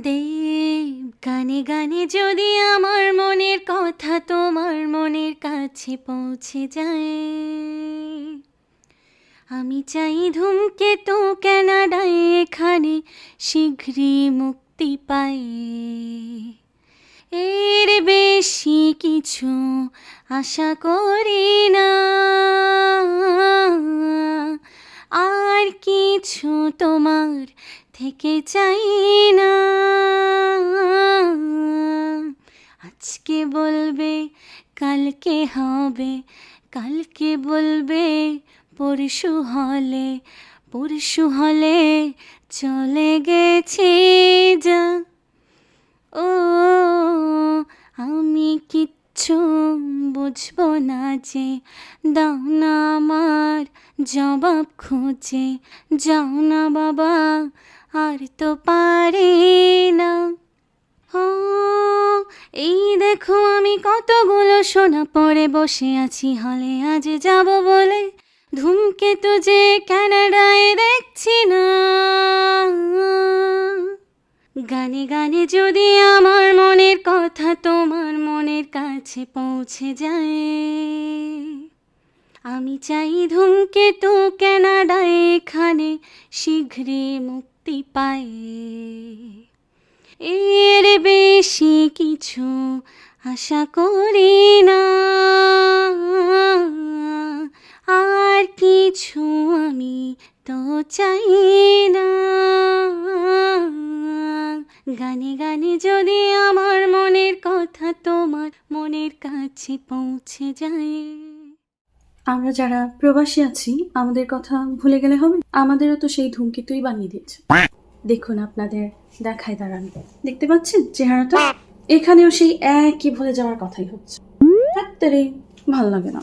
দেব গানে গানে যদি আমার মনের কথা তোমার মনের কাছে পৌঁছে যায়। আমি চাই ধূমকেতু ক্যানাডায় এখানে শীঘ্রই মুক্তি পায় এর বেশি কিছু আশা করি না। আর কিছু তোমার থেকে চাই না। আজকে বলবে, কালকে হবে, কালকে বলবে, পরশু হলে পরশু হলে চলে গেছি। বুঝব না যে দাও না আমার জবাব খুঁজে। যাও না বাবা, আর তো পারি না। ও এই দেখো আমি কতগুলো সোনা পরে বসে আছি। হলে আজ যাব বলে ধূমকেতু যে কানাডায় দেখছি না। গানে গানে যদি আমার মনের কথা তোমার মনের কাছে পৌঁছে যায়, আমি চাই ধূমকেতু কানাডায় এখানে শীঘ্রই মুক্তি পায়। এর বেশি কিছু আশা করি না, আর কিছু আমি তো চাই না। গানে গানে যদি আমার মনের কথা তোমার মনের কাছে পৌঁছে যায়। আমরা যারা প্রবাসী আছি, আমাদের কথা ভুলে গেলে হবে? আমাদেরও তো সেই ধূমকেতুই বানিয়ে দিয়েছে। দেখুন আপনাদের দেখায় দাঁড়ান। দেখতে পাচ্ছেন চেহারাটা? এখানেও সেই একই ভুলে যাওয়ার কথাই হচ্ছে। ভালো লাগে না।